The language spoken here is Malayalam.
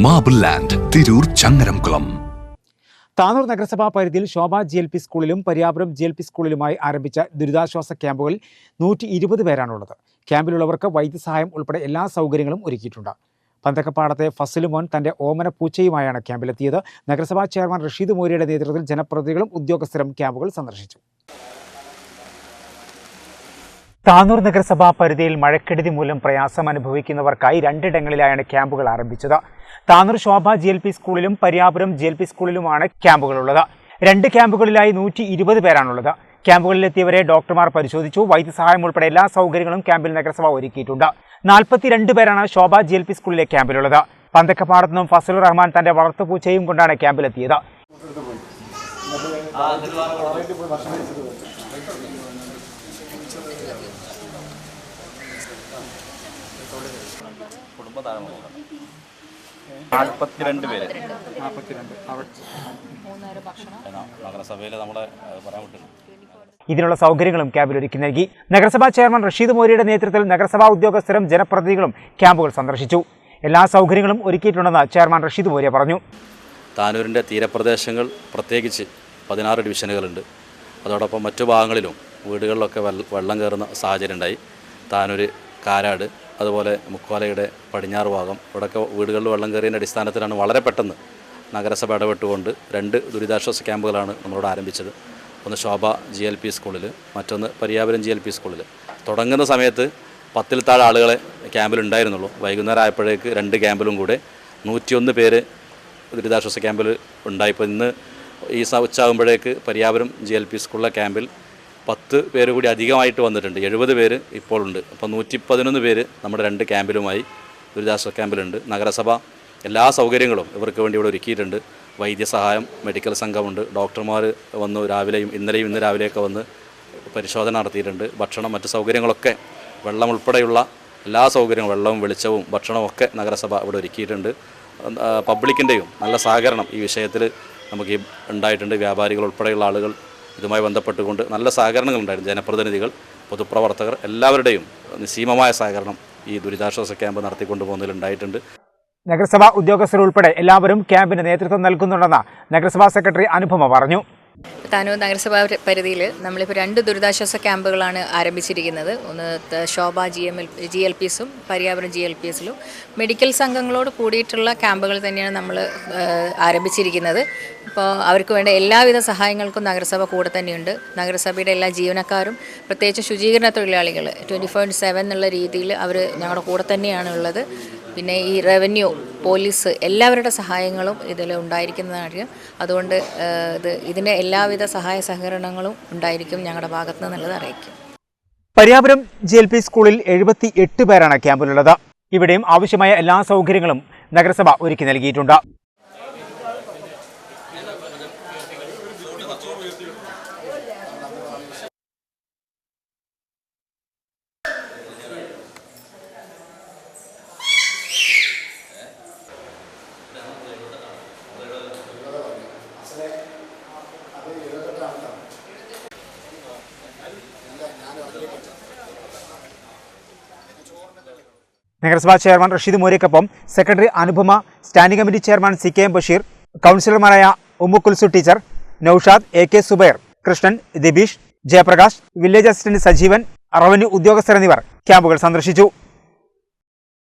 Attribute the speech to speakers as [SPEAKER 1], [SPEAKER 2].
[SPEAKER 1] മാബിൾ ലാൻഡ് തിരൂർ ചങ്ങരംകുളം
[SPEAKER 2] താനൂർ നഗരസഭാ പരിധിയിൽ ശോഭ ജി എൽ പി സ്കൂളിലും പരിയാപുരം ജി എൽ പി സ്കൂളിലുമായി ആരംഭിച്ച ദുരിതാശ്വാസ ക്യാമ്പുകളിൽ നൂറ്റി ഇരുപത് പേരാണുള്ളത്. ക്യാമ്പിലുള്ളവർക്ക് വൈദ്യസഹായം ഉൾപ്പെടെ എല്ലാ സൗകര്യങ്ങളും ഒരുക്കിയിട്ടുണ്ട്. പന്തക്കപ്പാടത്തെ ഫസലുമോൻ തന്റെ ഓമന പൂച്ചയുമായാണ് ക്യാമ്പിലെത്തിയത്. നഗരസഭാ ചെയർമാൻ റഷീദ് മോരിയുടെ നേതൃത്വത്തിൽ ജനപ്രതിനിധികളും ഉദ്യോഗസ്ഥരും ക്യാമ്പുകൾ സന്ദർശിച്ചു. താനൂർ നഗരസഭാ പരിധിയിൽ മഴക്കെടുതി മൂലം പ്രയാസം അനുഭവിക്കുന്നവർക്കായി രണ്ടിടങ്ങളിലായാണ് ക്യാമ്പുകൾ ആരംഭിച്ചത്. Tanur Shobha G L P സ്കൂളിലും പരിയാപുരം ജി എൽ പി സ്കൂളിലുമാണ് ക്യാമ്പുകളുള്ളത്. രണ്ട് ക്യാമ്പുകളിലായി നൂറ്റി ഇരുപത് പേരാണുള്ളത്. ക്യാമ്പുകളിലെത്തിയവരെ ഡോക്ടർമാർ പരിശോധിച്ചു. വൈദ്യസഹായം ഉൾപ്പെടെ എല്ലാ സൗകര്യങ്ങളും ക്യാമ്പിൽ നഗരസഭ ഒരുക്കിയിട്ടുണ്ട്. നാൽപ്പത്തിരണ്ട് പേരാണ് ശോഭ ജി എൽ പി സ്കൂളിലെ ക്യാമ്പിലുള്ളത്. പന്തക്കപ്പാടത്തു നിന്നും ഫസലുർ റഹ്മാൻ തന്റെ വളർത്തുപൂച്ചയും കൊണ്ടാണ് ക്യാമ്പിലെത്തിയത്.
[SPEAKER 3] നാൽപ്പത്തിരണ്ട് പേര്. നഗരസഭയിൽ നമ്മളെ പറയാൻ വിട്ടു
[SPEAKER 2] ഇതിനുള്ള സൗകര്യങ്ങളും ക്യാമ്പിൽ ഒരുക്കി നൽകി. നഗരസഭാ ചെയർമാൻ റഷീദ് മോരിയുടെ നേതൃത്വത്തിൽ നഗരസഭാ ഉദ്യോഗസ്ഥരും ജനപ്രതിനിധികളും ക്യാമ്പുകൾ സന്ദർശിച്ചു. എല്ലാ സൗകര്യങ്ങളും ഒരുക്കിയിട്ടുണ്ടെന്ന് ചെയർമാൻ റഷീദ് മോരിയ പറഞ്ഞു.
[SPEAKER 3] താനൂരിന്റെ തീരപ്രദേശങ്ങൾ പ്രത്യേകിച്ച് പതിനാറ് ഡിവിഷനുകളുണ്ട്. അതോടൊപ്പം മറ്റു ഭാഗങ്ങളിലും വീടുകളിലൊക്കെ വെള്ളം കയറുന്ന സാഹചര്യം ഉണ്ടായി താനൂർ കാരാട് അതുപോലെ മുക്കോലയുടെ പടിഞ്ഞാറ് ഭാഗം. ഇവിടെയൊക്കെ വീടുകളിൽ വെള്ളം കയറിയതിന്റെ അടിസ്ഥാനത്തിലാണ് വളരെ പെട്ടെന്ന് നഗരസഭ ഇടപെട്ടുകൊണ്ട് രണ്ട് ദുരിതാശ്വാസ ക്യാമ്പുകളാണ് നമ്മളോട് ആരംഭിച്ചത്. ഒന്ന് ശോഭ ജി എൽ പി സ്കൂളിൽ മറ്റൊന്ന് പരിയാപുരം ജി എൽ പി സ്കൂളിൽ തുടങ്ങുന്ന സമയത്ത് പത്തിൽ താഴെ ആളുകളെ ക്യാമ്പിലുണ്ടായിരുന്നുള്ളൂ വൈകുന്നേരം ആയപ്പോഴേക്ക് രണ്ട് ക്യാമ്പിലും കൂടെ നൂറ്റിയൊന്ന് പേര് ദുരിതാശ്വാസ ക്യാമ്പിൽ ഉണ്ടായിപ്പോൾ ഇന്ന് ഈ സ ഉച്ചയാകുമ്പോഴേക്ക് പരിയാപുരം ജി എൽ പി സ്കൂളിലെ ക്യാമ്പിൽ പത്ത് പേര് കൂടി അധികമായിട്ട് വന്നിട്ടുണ്ട്. എഴുപത് പേര് ഇപ്പോൾ ഉണ്ട് അപ്പോൾ നൂറ്റി പതിനൊന്ന് പേര് നമ്മുടെ രണ്ട് ക്യാമ്പിലുമായി ദുരിതാശ്വാസ ക്യാമ്പിലുണ്ട്. നഗരസഭ എല്ലാ സൗകര്യങ്ങളും ഇവർക്ക് വേണ്ടി ഇവിടെ ഒരുക്കിയിട്ടുണ്ട്. വൈദ്യസഹായം മെഡിക്കൽ സംഘമുണ്ട്. ഡോക്ടർമാർ വന്നു രാവിലെയും ഇന്നലെയും ഇന്ന് രാവിലെയൊക്കെ വന്ന് പരിശോധന നടത്തിയിട്ടുണ്ട്. ഭക്ഷണം മറ്റ് സൗകര്യങ്ങളൊക്കെ വെള്ളം ഉൾപ്പെടെയുള്ള എല്ലാ സൗകര്യങ്ങളും വെള്ളവും വെളിച്ചവും ഭക്ഷണവും ഒക്കെ നഗരസഭ ഇവിടെ ഒരുക്കിയിട്ടുണ്ട്. പബ്ലിക്കിന്റെയും നല്ല സഹകരണം ഈ വിഷയത്തിൽ നമുക്ക് ഉണ്ടായിട്ടുണ്ട്. വ്യാപാരികൾ ഉൾപ്പെടെയുള്ള ആളുകൾ ഇതുമായി ബന്ധപ്പെട്ടുകൊണ്ട് നല്ല സഹകരണങ്ങൾ ഉണ്ടായിരുന്നു ജനപ്രതിനിധികൾ പൊതുപ്രവർത്തകർ എല്ലാവരുടെയും നിസ്സീമമായ സഹകരണം ഈ ദുരിതാശ്വാസ ക്യാമ്പ് നടത്തിക്കൊണ്ടു പോകുന്നതിൽ ഉണ്ടായിട്ടുണ്ട്
[SPEAKER 2] നഗരസഭാ ഉദ്യോഗസ്ഥരുൾപ്പെടെ എല്ലാവരും ക്യാമ്പിന് നേതൃത്വം നൽകുന്നുണ്ടെന്ന് നഗരസഭാ സെക്രട്ടറി അനുപമ പറഞ്ഞു.
[SPEAKER 4] താനൂർ നഗരസഭാ പരിധിയിൽ നമ്മളിപ്പോൾ രണ്ട് ദുരിതാശ്വാസ ക്യാമ്പുകളാണ് ആരംഭിച്ചിരിക്കുന്നത്. ഒന്ന് Shobha G M L G L P എസും പര്യാവരണ ജി എൽ പി എസിലും മെഡിക്കൽ സംഘങ്ങളോട് കൂടിയിട്ടുള്ള ക്യാമ്പുകൾ തന്നെയാണ് നമ്മൾ ആരംഭിച്ചിരിക്കുന്നത്. ഇപ്പോൾ അവർക്ക് വേണ്ട എല്ലാവിധ സഹായങ്ങൾക്കും നഗരസഭ കൂടെ തന്നെയുണ്ട്. നഗരസഭയുടെ എല്ലാ ജീവനക്കാരും പ്രത്യേകിച്ച് ശുചീകരണ തൊഴിലാളികൾ ട്വന്റി ഫോർ സെവൻ എന്നുള്ള രീതിയിൽ അവർ ഞങ്ങളുടെ കൂടെ തന്നെയാണ് ഉള്ളത്. പിന്നെ ഈ റവന്യൂ പോലീസ് എല്ലാവരുടെ സഹായങ്ങളും ഇതിൽ ഉണ്ടായിരിക്കുന്നതാണ് അതുകൊണ്ട് ഇത് ഇതിന്റെ എല്ലാവിധ സഹായ സഹകരണങ്ങളും ഉണ്ടായിരിക്കും ഞങ്ങളുടെ ഭാഗത്ത് നിന്നുള്ളത് അറിയിക്കും.
[SPEAKER 2] പര്യാപുരം ജി എൽ പി സ്കൂളിൽ എഴുപത്തി എട്ട് പേരാണ് ക്യാമ്പിലുള്ളത്. ഇവിടെയും ആവശ്യമായ എല്ലാ സൗകര്യങ്ങളും നഗരസഭ ഒരുക്കി നൽകിയിട്ടുണ്ട്. നഗരസഭാ chairman Rasheed മോരിക്കൊപ്പം secretary Anupama standing committee chairman C K M Basheer കൗൺസിലർമാരായ Ummukulsu teacher Naushad A K Zubair Krishnan Dibeesh Jayaprakash village assistant Sajeevan revenue ഉദ്യോഗസ്ഥർ എന്നിവർ ക്യാമ്പുകൾ സന്ദർശിച്ചു.